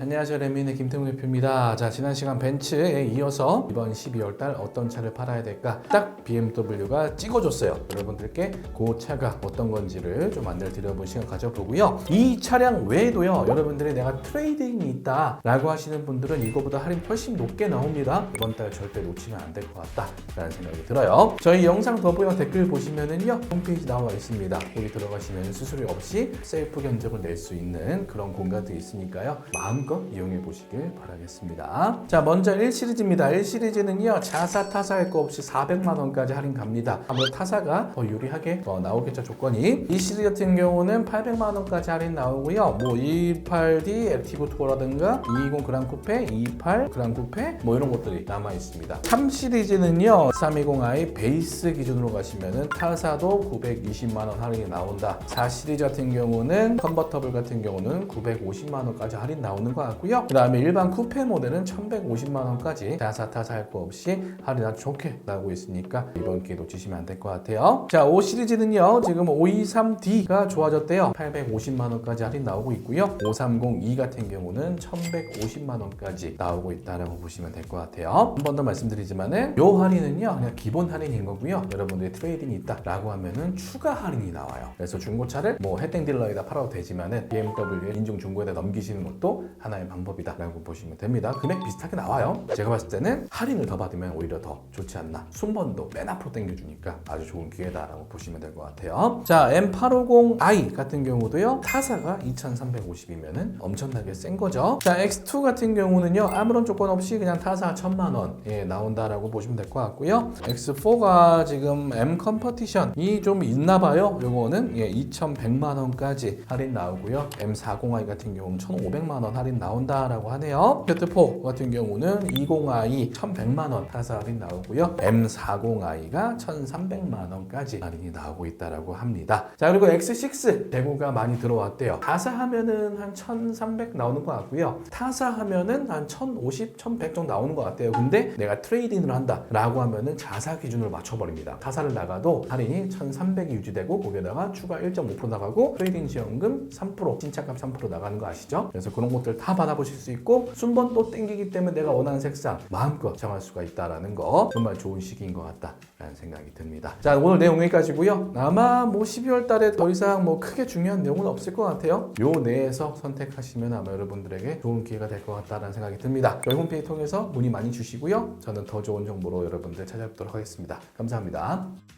안녕하세요 레미의 김태훈 대표입니다. 자 지난 시간 벤츠에 이어서 이번 12월 달 어떤 차를 팔아야 될까 딱 BMW가 찍어줬어요. 여러분들께 그 차가 어떤 건지를 좀 안내를 드려본 시간 가져보고요. 이 차량 외에도요 여러분들이 내가 트레이딩이 있다 라고 하시는 분들은 이거보다 할인 훨씬 높게 나옵니다. 이번 달 절대 놓치면 안 될 것 같다 라는 생각이 들어요. 저희 영상 더보기와 댓글 보시면은요 홈페이지 나와 있습니다. 거기 들어가시면 수수료 없이 셀프 견적을 낼 수 있는 그런 공간도 있으니까요. 마음껏 이용해 보시길 바라겠습니다. 자, 먼저 1시리즈입니다. 1시리즈는요, 자사 타사할 거 없이 400만 원까지 할인 갑니다. 아무래도 타사가 더 유리하게 어, 나오겠죠, 조건이. 이 시리즈 같은 경우는 800만 원까지 할인 나오고요. 뭐 218D 액티브 투어라든가 220 그랑 쿠페, 228 그랑 쿠페 뭐 이런 것들이 남아 있습니다. 3 시리즈는요, 320i 베이스 기준으로 가시면은 타사도 920만 원 할인이 나온다. 4 시리즈 같은 경우는 컨버터블 같은 경우는 950만 원까지 할인 나오는 것 같고요. 그 다음에 일반 쿠페 모델은 1,150만 원까지 자사 타사 할 거 없이 할인 아주 좋게 나오고 있으니까 이번 기회 놓치시면 안 될 것 같아요. 자, 5 시리즈는요. 지금 523D가 좋아졌대요. 850만 원까지 할인 나오고 있고요. 5302 같은 경우는 1,150만 원까지 나오고 있다라고 보시면 될 것 같아요. 한 번 더 말씀드리지만은 요 할인은요. 그냥 기본 할인인 거고요. 여러분들이 트레이딩이 있다라고 하면은 추가 할인이 나와요. 그래서 중고차를 뭐 혜땡 딜러에다 팔아도 되지만은 BMW의 인중 중고에다 넘기시는 것도 하나의 방법이다라고 보시면 됩니다. 금액 비슷하게 나와요. 제가 봤을 때는 할인을 더 받으면 오히려 더 좋지 않나. 순번도 맨 앞으로 당겨주니까 아주 좋은 기회다라고 보시면 될 것 같아요. 자, M850i 같은 경우도요. 타사가 2,350이면은 엄청나게 센 거죠. 자, X2 같은 경우는요. 아무런 조건 없이 그냥 타사 1,000만 원에 나온다라고 보시면 될 것 같고요. X4가 지금 M 컴퍼티션이 좀 있나 봐요. 요거는 예, 2,100만 원까지 할인 나오고요. M40i 같은 경우는 1,500만 원 할인 나온다라고 하네요. Z4 같은 경우는 20i 1,100만 원 타사 할인 나오고요. M40i가 1,300만 원까지 할인이 나오고 있다라고 합니다. 자, 그리고 X6 재고가 많이 들어왔대요. 타사 하면은 한 1,300 나오는 것 같고요. 타사 하면은 한 1,050, 1,100 정도 나오는 것 같아요. 근데 내가 트레이딩을 한다라고 하면은 자사 기준으로 맞춰버립니다. 타사를 나가도 할인이 1,300이 유지되고 거기에다가 추가 1.5% 나가고 트레이딩 지원금 3% 신차값 3% 나가는 거 아시죠? 그래서 그런 것들 다 받아보실 수 있고 순번 또 땡기기 때문에 내가 원하는 색상 마음껏 정할 수가 있다라는 거 정말 좋은 시기인 것 같다라는 생각이 듭니다. 자 오늘 내용 여기까지고요. 아마 뭐 12월 달에 더 이상 뭐 크게 중요한 내용은 없을 것 같아요. 요 내에서 선택하시면 아마 여러분들에게 좋은 기회가 될 것 같다라는 생각이 듭니다. 저희 홈페이지 통해서 문의 많이 주시고요. 저는 더 좋은 정보로 여러분들 찾아뵙도록 하겠습니다. 감사합니다.